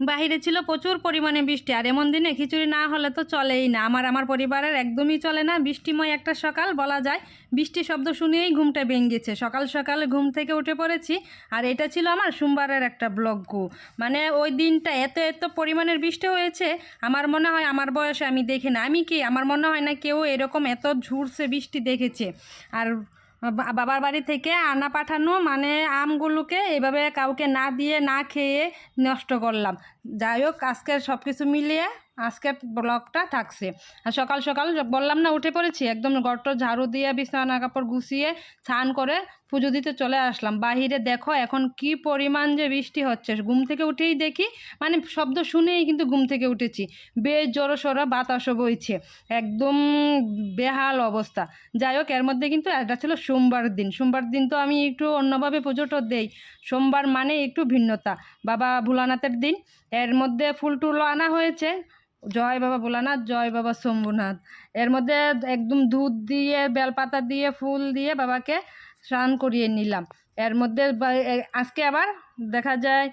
বাহিরে ছিল প্রচুর পরিমাণে বৃষ্টি, আর এমন দিনে খিচুড়ি না হলে তো চলেই না। আমার আমার পরিবারের একদমই চলে না। বৃষ্টিময় একটা সকাল বলা যায়। বৃষ্টি শব্দ শুনেই ঘুমটা ভেঙেছে। সকাল সকাল ঘুম থেকে উঠে পড়েছি, আর এটা ছিল আমার সোমবারের একটা ব্লগ মানে ওই দিনটা এত এত পরিমাণের বৃষ্টি হয়েছে, আমার মনে হয় আমার বয়সে আমি দেখি না। আমি কি, আমার মনে হয় না কেউ এরকম এত ঝুরছে বৃষ্টি দেখেছে। আর বাবার বাড়ি থেকে আনা পাঠানো মানে আমগুলোকে এভাবে কাউকে না দিয়ে না খেয়ে নষ্ট করলাম। যাই হোক, আজকের সব কিছু মিলিয়ে আজকের ব্লগটা থাকছে। আর সকাল সকাল বললাম না, উঠে পড়েছি, একদম গর্ত ঝাড়ু দিয়ে, বিছানা কাপড় গুছিয়ে, স্নান করে পুজো দিতে চলে আসলাম। বাহিরে দেখো এখন কি পরিমাণ যে বৃষ্টি হচ্ছে। ঘুম থেকে উঠেই দেখি মানে শব্দ শুনেই কিন্তু ঘুম থেকে উঠেছি। বেশ জোরো সরো বাতাসও বইছে। একদম বেহাল অবস্থা। যাই হোক, এর মধ্যে কিন্তু এটা ছিল সোমবার দিন। সোমবার দিন তো আমি একটু অন্যভাবে পুজোটা দেই। সোমবার মানে একটু ভিন্নতা। বাবা ভোলানাথের দিন। এর মধ্যে ফুল টুলও আনা হয়েছে। জয় বাবা ভোলানাথ, জয় বাবা শম্ভুনাথ এর মধ্যে একদম দুধ দিয়ে, বেলপাতা দিয়ে, ফুল দিয়ে বাবাকে স্নান করিয়ে নিলাম। এর মধ্যে আজকে আবার দেখা যায়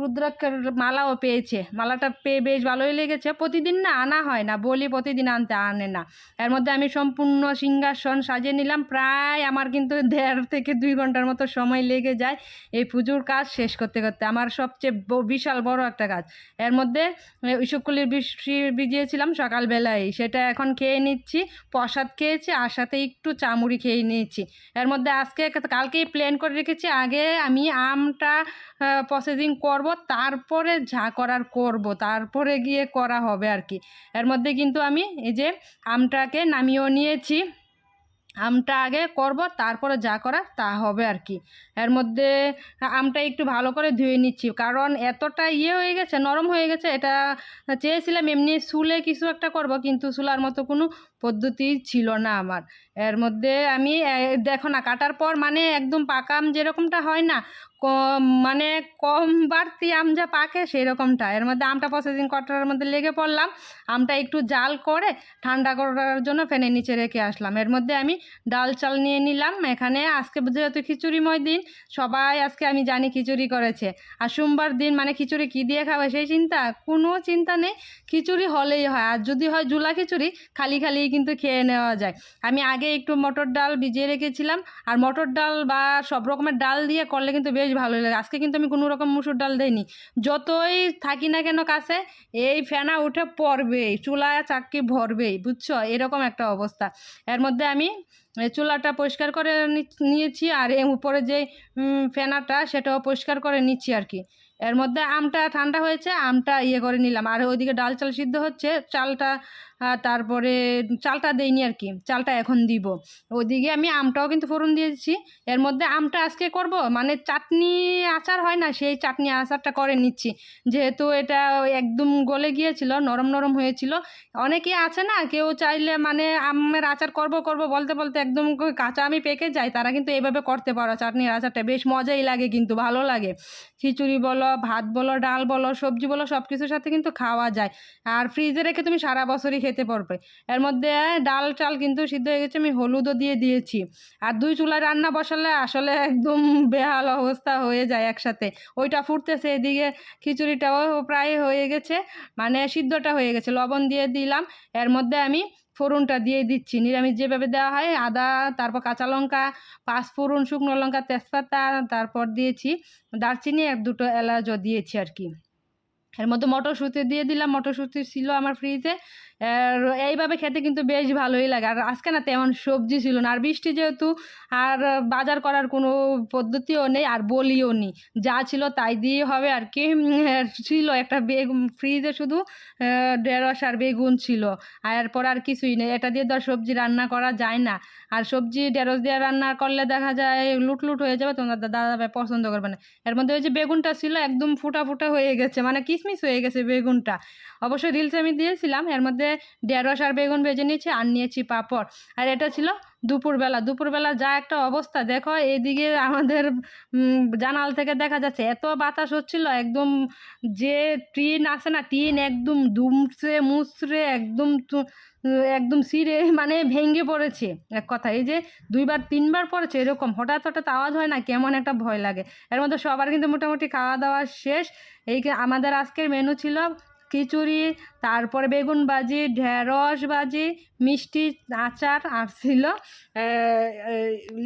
রুদ্রাক্ষের মালাও পেয়েছে। মালাটা পেয়ে বেশ ভালোই লেগেছে। প্রতিদিন না আনা হয় না, বলি প্রতিদিন আনতে আনে না। এর মধ্যে আমি সম্পূর্ণ সিংহাসন সাজিয়ে নিলাম। প্রায় আমার কিন্তু দেড় থেকে দুই ঘণ্টার মতো সময় লেগে যায় এই পুজোর কাজ শেষ করতে করতে। আমার সবচেয়ে বিশাল বড় একটা কাজ। এর মধ্যে ইসবকুলির বৃষ্টি ভিজিয়েছিলাম সকালবেলায়। সেটা এখন খেয়ে নিচ্ছি। প্রসাদ খেয়েছি আর সাথে একটু চামুড়ি খেয়ে নিয়েছি। এর মধ্যে আজকে কালকেই প্ল্যান করে রেখেছি। আগে আমি আমটা প্রসেসিং করব। তারপরে যা করার করব, তারপরে গিয়ে করা হবে আর কি। এর মধ্যে কিন্তু আমি এই যে আমটাকে নামিয়েও নিয়েছি। আমটা আগে করব, তারপরে যা করার তা হবে আর কি। এর মধ্যে আমটা একটু ভালো করে ধুয়ে নিচ্ছি, কারণ এতটা ইয়ে হয়ে গেছে, নরম হয়ে গেছে, এটা চেয়েছিলাম এমনি শুলে কিছু একটা করব, কিন্তু শুলার মতো কোনো পদ্ধতি ছিল না আমার। এর মধ্যে আমি দেখো না, কাটার পর মানে একদম পাকা আম যেরকমটা হয় না, কম মানে কম বাড়তি আম যা পাকে সেই রকমটা এর মধ্যে আমটা প্রসেসিং করার মধ্যে লেগে পড়লাম, আমটা একটু জাল করে ঠান্ডা করার জন্য ফ্যানের নিচে রেখে আসলাম। এর মধ্যে আমি ডাল চাল নিয়ে নিলাম, এখানে আজকে যেহেতু খিচুড়িময় দিন, সবাই আজকে আমি জানি খিচুড়ি করেছে। আর সোমবার দিন মানে খিচুড়ি কী দিয়ে খাবে সেই চিন্তা? কোনো চিন্তা নেই, খিচুড়ি হলেই হয়। আর যদি হয় জুলা খিচুড়ি, খালি খালি কিন্তু খেয়ে নেওয়া যায়। আমি আগে একটু মটর ডাল ভিজিয়ে রেখেছিলাম, আর মটর ডাল বা সব রকমের ডাল দিয়ে করলে কিন্তু বেশ ভালো লাগে। আজকে কিন্তু আমি কোনো রকম মুসুর ডাল দিইনি। যতই থাকি না কেন কাছে, এই ফেনা উঠে পড়বেই চুলা চাক্কি ভরবেই, বুঝছ? এরকম একটা অবস্থা। এর মধ্যে আমি চুলাটা পরিষ্কার করে নিয়েছি, আর এর উপরে যে ফেনাটা সেটাও পরিষ্কার করে নিচ্ছি আর কি। এর মধ্যে আমটা ঠান্ডা হয়েছে, আমটা ইয়ে করে নিলাম। আর ওইদিকে ডাল চাল সিদ্ধ হচ্ছে, চালটা তারপরে চালটা দেইনি আর কি, চালটা এখন দিব। ওইদিকে আমি আমটাও কিন্তু ফোড়ন দিয়েছি এর মধ্যে আমটা আজকে করব? মানে চাটনি আচার হয় না, সেই চাটনি আচারটা করে নিচ্ছি। যেহেতু এটা একদম গলে গিয়েছিল, নরম নরম হয়েছিল। অনেকেই আছে না, কেউ চাইলে মানে আমের আচার করব করব বলতে বলতে একদম কাঁচা আমি পেকে যাই তারা কিন্তু এভাবে করতে পারো, চাটনির আচারটা বেশ মজাই লাগে কিন্তু, ভালো লাগে। খিচুড়ি বলো, ভাত বলো, ডাল বলো, সবজি বলো সব কিছুর সাথে কিন্তু খাওয়া যায়। আর ফ্রিজে রেখে তুমি সারা বছরই খেতে পারবে। এর মধ্যে ডাল চাল কিন্তু সিদ্ধ হয়ে গেছে, আমি হলুদও দিয়ে দিয়েছি। আর দুই চুলায় রান্না বসালে আসলে একদম বেহাল অবস্থা হয়ে যায় একসাথে। ওইটা ফুটতেছে এদিকে, খিচুড়িটাও প্রায় হয়ে গেছে মানে সিদ্ধটা হয়ে গেছে। লবণ দিয়ে দিলাম, এর মধ্যে আমি ফোড়নটা দিয়ে দিচ্ছি। নিরামিষ যেভাবে দেওয়া হয়, আদা, তারপর কাঁচা লঙ্কা, পাঁচ ফোড়ন, শুকনো লঙ্কা, তেজপাতা, তারপর দিয়েছি দারচিনি আর দুটো এলাচও দিয়েছি আর কি। এর মধ্যে মটরশুঁটি দিয়ে দিলাম। মটরশুঁটি ছিল আমার ফ্রিজে এইভাবে খেতে কিন্তু বেশ ভালোই লাগে। আর আজকে না তেমন সবজি ছিল না। আর বৃষ্টি যেহেতু, আর বাজার করার কোনো পদ্ধতিও নেই, আর বলিও নেই যা ছিল তাই দিয়ে হবে। আর কি ছিল একটা বেগুন, ফ্রিজে শুধু ঢেঁড়স আর বেগুন ছিল। আর এরপর আর কিছুই নেই। এটা দিয়ে আর সবজি রান্না করা যায় না। আর সবজি ঢেঁড়স দিয়ে রান্না করলে দেখা যায় লুট লুট হয়ে যাবে, তোমার দাদা ভাই পছন্দ করবে না। এর মধ্যে ওই যে বেগুনটা ছিল একদম ফুটা ফুটা হয়ে গেছে। মানে কিসমিস হয়ে গেছে বেগুনটা। অবশ্যই রিলস আমি দিয়েছিলাম। এর মধ্যে ঢেঁড়স আর বেগুন ভেজে নিয়েছি আর নিয়েছি পাঁপড়। আর এটা ছিল দুপুরবেলা। দুপুরবেলা যা একটা অবস্থা, দেখো এদিকে আমাদের জানাল থেকে দেখা যাচ্ছে এত বাতাস হচ্ছিল, একদম যে টিন আছে না, টিন একদম দুমড়ে মুচড়ে একদম একদম সিরে মানে ভেঙে পড়েছে। এক কথা, এই যে দুইবার, তিনবার পড়েছে এরকম, হঠাৎ হঠাৎ আওয়াজ হয় না, কেমন একটা ভয় লাগে। এর মধ্যে সবার কিন্তু মোটামুটি খাওয়া দাওয়া শেষ। এই আমাদের আজকের মেনু ছিল খিচুড়ি তারপর বেগুন ভাজি ঢেঁড়স ভাজি মিষ্টি আচার আর ছিল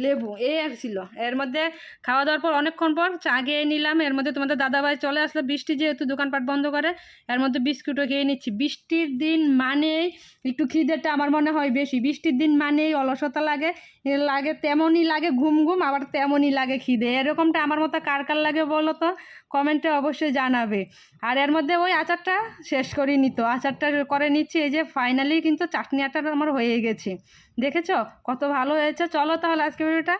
লেবু এই আর ছিল। এর মধ্যে খাওয়া দাওয়ার পর অনেকক্ষণ পর চা খেয়ে নিলাম। এর মধ্যে তোমাদের দাদাভাই চলে আসলো, বৃষ্টি যেহেতু দোকানপাট বন্ধ করে, এর মধ্যে বিস্কুটও খেয়ে নিচ্ছি। বৃষ্টির দিন মানেই একটু খিদেটা আমার মনে হয় বেশি। বৃষ্টির দিন মানেই অলসতা লাগে লাগে তেমনই লাগে ঘুম ঘুম, আবার তেমনই লাগে খিদে। এরকমটা আমার মতো কার কার লাগে বলো তো? কমেন্টে অবশ্যই জানাবে। আর এর মধ্যে ওই আচারটা শেষ করিনি নিত আচারটা করে নিচ্ছি, এই যে ফাইনালি কিন্তু চাটনি আচার আমার হয়ে গেছে। দেখেছ? কত ভালো হয়েছে। চলো তাহলে আজকে ভিডিওটা।